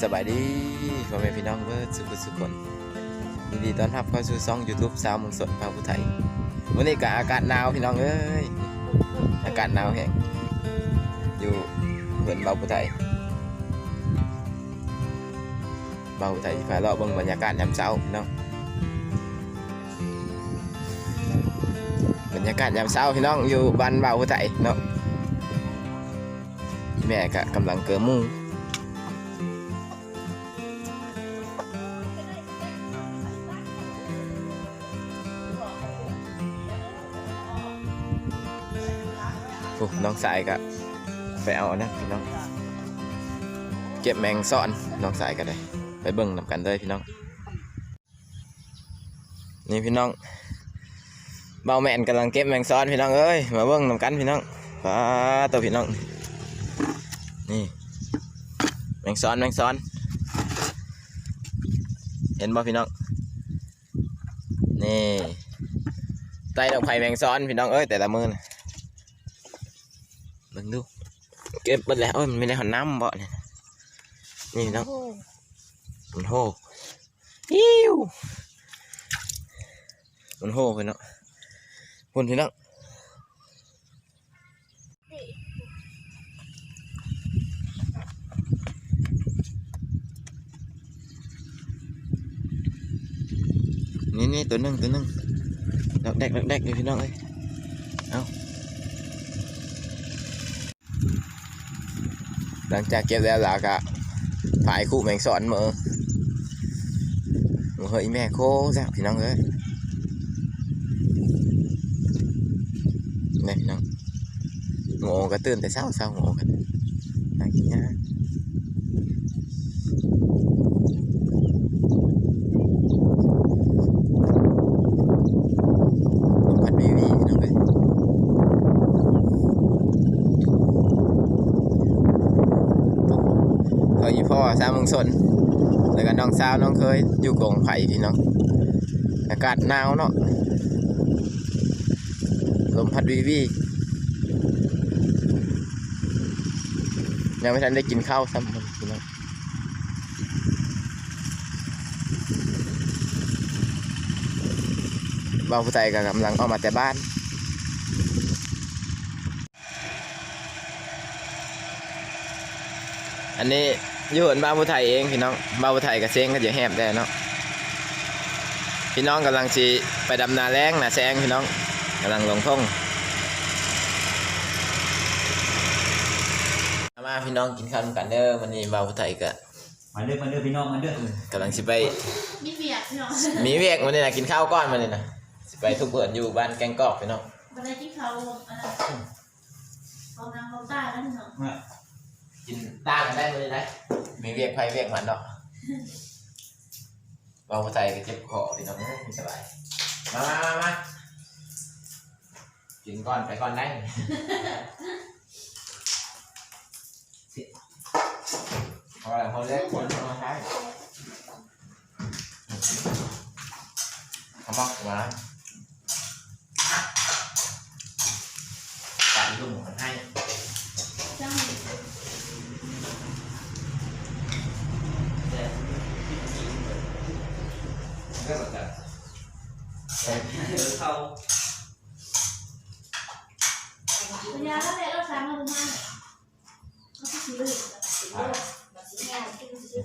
สบายดีพ่อแม่พี่น้องเบิร์ดสุขสุขคนยินดีต้อนรับเข้าสู่ช่อง YouTube สาวมืองสนพาผู้ไทย วันนี้ก็อากาศหนาวพี่น้องเอ้ย อากาศหนาวแห้งอยู่เพื่อนเบาผู้ไทยเบาผู้ไทยที่พาเลาะบิ่งบรรยากาศยามเช้าพี่น้อง บรรยากาศยามเช้าพี่น้องอยู่บ้านเบาผู้ไทยเนาะแม่ก็กำลังเกิดมุ้ง น้องสายก็ไปเอานะพี่น้อง เก็บแมงซ่อนน้องสายก็ได้ ไปเบิ่งนำกันเลยพี่น้อง นี่พี่น้องเบาแมนกำลังเก็บแมงซ้อนพี่น้องเอ้ยมาเบิ่งนำกันพี่น้องป้าตัวพี่น้อง นี่แมงซ้อนแมงซ้อน เห็นบ่พี่น้อง นี่ไต่ดอกไผ่แมงซ้อนพี่น้องเอ้ยแต่ละมือนะ เบิ่งดูเก็บหมดแล้วเอ้ยมันไม่ได้หันน้ำบ่เนี่ยนี่เนาะมันโหอิ้วมันโหไปเนาะพุ่นพี่น้องนี่นี่ตัวหนึงตัวหนึงดอกแดกดอกแดกเลยพี่น้องเอ้ย หลังจากเก็บแล้วล่ะก็ผายคู่แมงสอนมือมือเฮ้ยแม่โคจ้ะพี่น้องเอ้ยนี่พี่น้องโง่ก็ตื่นแต่เช้าเช้าโง่กันนั่งกินยาพัดวีวีพี่น้องเอ้ย เคยอยู่พ่อสามเมืองสนแล้วก็น้องสาวน้องเคยอยู่กงไผ่พี่น้องอากาศหนาวเนาะลมพัดวีวียังไม่ทันได้กินข้าวซ้ำมันพี่น้องบ่าวผู้ใจก็กำลังออกมาแต่บ้านอันนี้ อยู่บนบ้านผู้ไทยเองพี่น้องบ้านผู้ไทยกับเซ้งก็อยู่แหบได้เนาะพี่น้องกำลังสีไปดำนาแรงนาแซงพี่น้องกำลังลงท่งมาพี่น้องกินข้าวนำกันเด้อวันนี้บ้านผู้ไทยก็มาเด้อมาเด้อพี่น้องมาเด้อกำลังสิไปมีเบียดพี่น้องมีเวียกวันนี้นะกินข้าวก้อนวันนี้นะสิไปทุกเปิดอยู่บ้านแกงกอกพี่น้องบันไดที่เขาอันนั้นเขานางเขาใต้แล้วพี่น้องมา กินต่างกันได้เลยนะมีเวียกไฟเวียกมันดอกบ้านผู้ไทยก็เจ็บคอพี่น้องเอ้ยไม่สบายมามามามากินก่อนไปก่อนได้พอแล้วพอเล็กคนมาใช้ขมักมาลุ่มมันให้ จ้าง ก็แบบเข้าพยาแล้วแหละเราสามารถรู้มากเขาที่ซื้อเลยซื้อ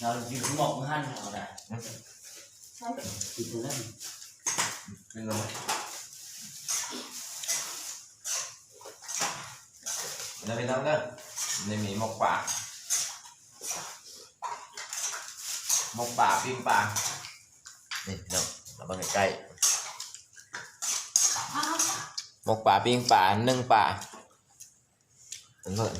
เลยซื้อแง่ที่ซื้อเชิญหน่อยเออขอบสกายกินแล้วรับเรื่องเอาไม้มาแล้วกันเออเขาที่รถล่างไปได้เลยที่หนาวมาเราอยู่ที่หมอกมือหั่นเอาได้ใช้กินตัวนั้นเป็นลมแล้วไปน้องเด้อในมีหมกป่าหมกป่าปิ้งป่านี่พี่น้องมาเบิ่งใกล้ๆอ้าวหมกป่าปิ้งป่านึ่งป่าเพิ่น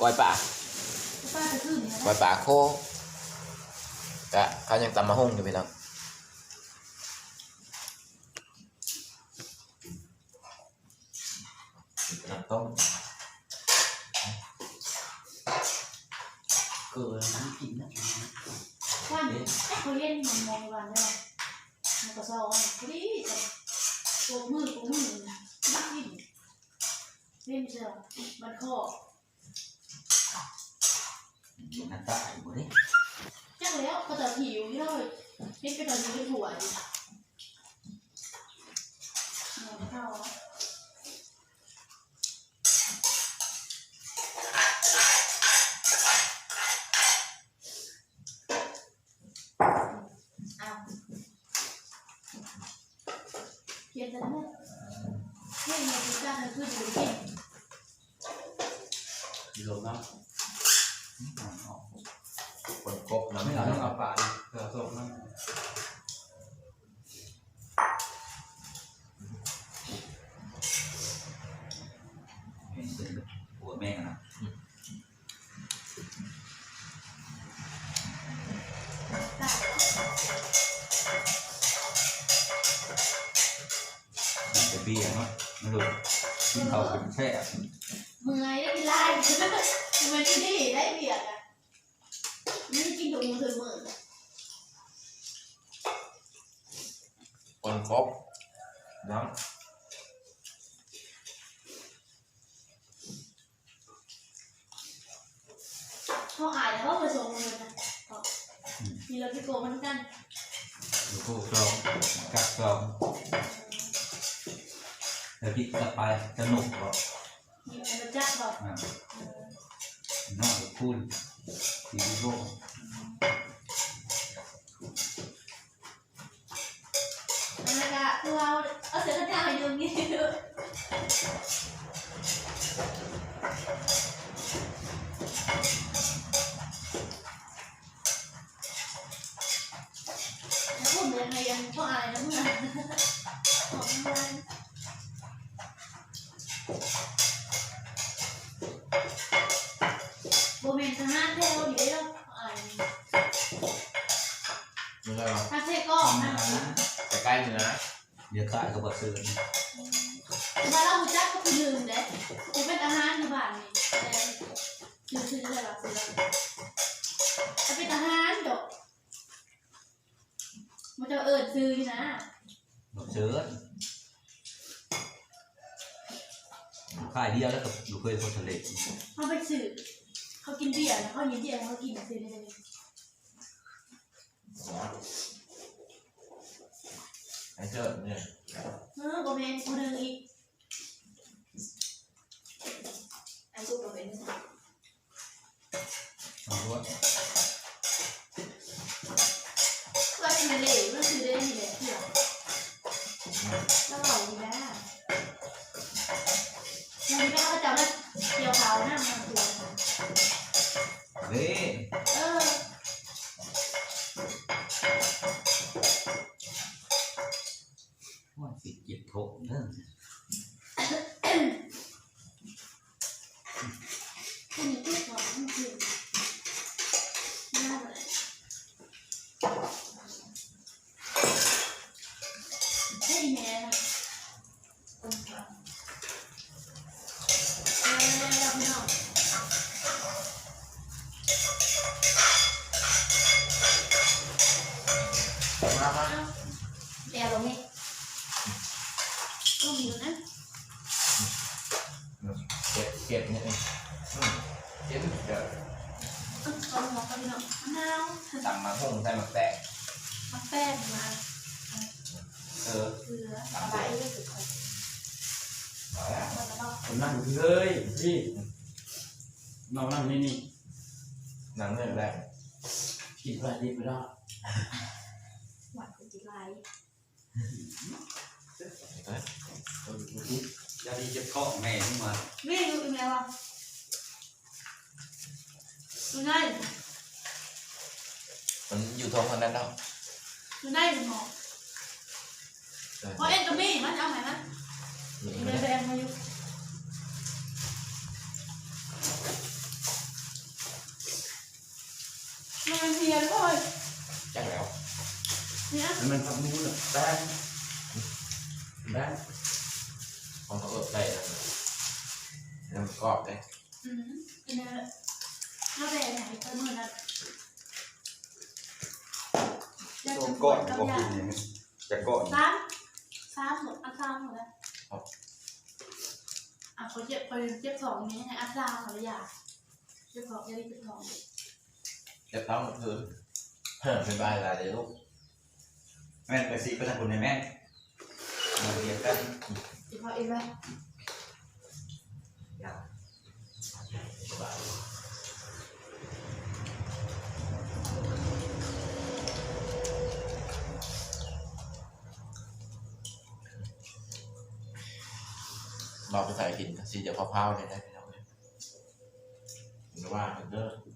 กล้อยป่าป้าจะขึ้นเนี่ยกล้อยป่าโค กะเขายังตำมาหุ่งอยู่พี่น้องน้ำต้มเกิดน้ำกินนะว่าเขาเล่นมองมองวันได้มันก็ซ้อนพอดีแต่โกมือโกมือนักกินเล่นเชียวมันข้อน้ำตายู่บ่ได้ จังแล้วก็จะหิวนี่เลยเล่นไปตอนนี้เป็นหัวอยู่มันเข้าอ้าวเขียนแต่เนี่ยเรื่องในกิจการคือดูเก่งอยู่ลงน้ำคน เบี้ยเนาะไม่รู้กินเขาเป็นแช่เมื่อยได้กินไล่มันที่นี่ได้เบียดอะนี่กินถุงมือถือมือคนกบน้เขาอายแล้วว่าผสมมือนะมีเราพี่โกมันกันอยู่คู่กลองกัดกลอง แล้วพี่จะไปสนุกหรอมีอะไรจักบอกอ่าน้อยพูดสีโลกแล้วก็คือเราเอาเสือกระจายอยู่นี่แล้ว โบเมนทหารเทวอยู่ได้แล้วอะไรำไม่ใช่หรอถ้าเทก็นะแต่ใกล้อยู่นะเดี๋ยวตายก็บบอเสือนบ้านเราหูจักก็คือลืมเด้กูเป็นทหารอยู่บ้านนี่แต่คือซื้ออะไรหรอซื้อจะเป็นทหารดอกมันจะเอิญซื้ออยู่นะบอเสือนค่ายเดียวแล้วกับอยู่เคยคนทะเลเขาไปซื้อ เขากินเบียร์แล้วเขายินเบียร์เขากินซื้อได้เลยไอ้เชิดเนี่ยเออโบเมนกูดึงอีกอันสู้โบเมนเอาว่าก็ สิเจ็บโถเด้อ อันนี้คือของมันคือน่าเลยให้แม่นะเออเราพี่น้อง มามา เดี๋ยวตรงนี้ต้องมีนะ เก็บเก็บเนี่ยเองอืมเก็บเดี๋ยว เอาหมอกกับพี่น้องมะนาว สั่งมาหุ่งใส่หมักแตก มะแป้งมา เออเกลืออะไรก็สุดคนเอาละมันก็ำนั่งอยู่เลยพี่นอนนั่งนี่นี่หนังเรื่องแรกกินอะไรดีไปแล้วหวานเป็นจิไรยาดีเจ็บคอแม่ขึ้นมาวิ่งอยู่อีกแล้วอะดูง่ายมันอยู่ท้องคนนั้นเนาะดูง่ายดูหมอ เออเพราะเอ็นก็มีมันเอาไหนนะนี่อีไม่แดได้งมาอยู่มันเป็นเพียร์เลยจังแล้วเนี่ยมันทำนู้นน่ะแป้งแป้งของเขาเอิบใส่แล้วมันกรอบเลยอืมกินอะไรแล้วแต่ไหนเสมอนะโดนก้อนก็กินอย่างนี้จะก้อนสามสามหมดอันสามหมดแล้วอะเขาเจ็บเขาเจ็บสองนี้ไงอันสามเขาอยากเจ็บสองยังได้เจ็บสองจะต้องคือเพิ่มเป็นบายลาเดี๋ยวลูกแม่นไปสิไปทำบุญในแม่นมาเรียนกันเจ็บพอเองไหมบอกภาษาอังกฤษสีจะพาๆเลยได้พี่น้องเห็นว่าเด้อมาได้กันนู่นน่ะอันอิน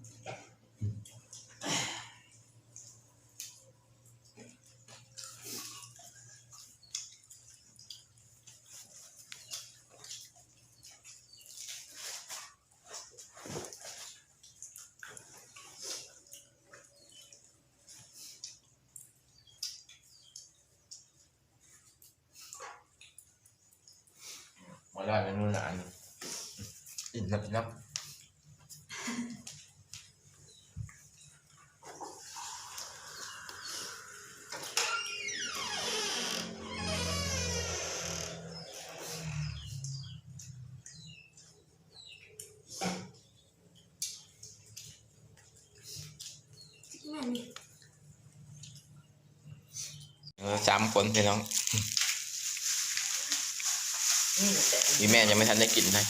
นับนับเอ อสามคนพี่น้อง อีแม่ยังไม่ทันได้กินเลย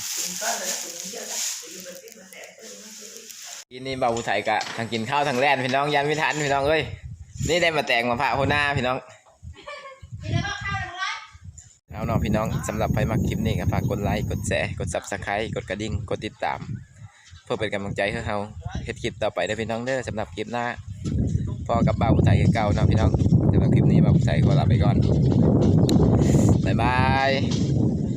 กินนี่เบาผู้ไทยกะทางกินข้าวทางแล่นพี่น้องยันไม่ทันพี่น้องเอ้ยนี่ได้มาแต่งมาพระโหน้าพี่น้องกินแล้วก็ข้าวเลยนะเอาเนาะพี่น้องสำหรับใครมาคลิปนี้ก็ฝากกดไลค์กดแชร์กด subscribe กดกระดิ่งกดติดตาม เพื่อเป็นกำลังใจให้เราเฮ็ดคลิปต่อไปเด้อพี่น้องเด้อสำหรับคลิปหน้าพอกับเบาผู้ไทยเก่าเนาะพี่น้องสำหรับคลิปนี้เบาผู้ไทยขอลาไปก่อนบ๊ายบาย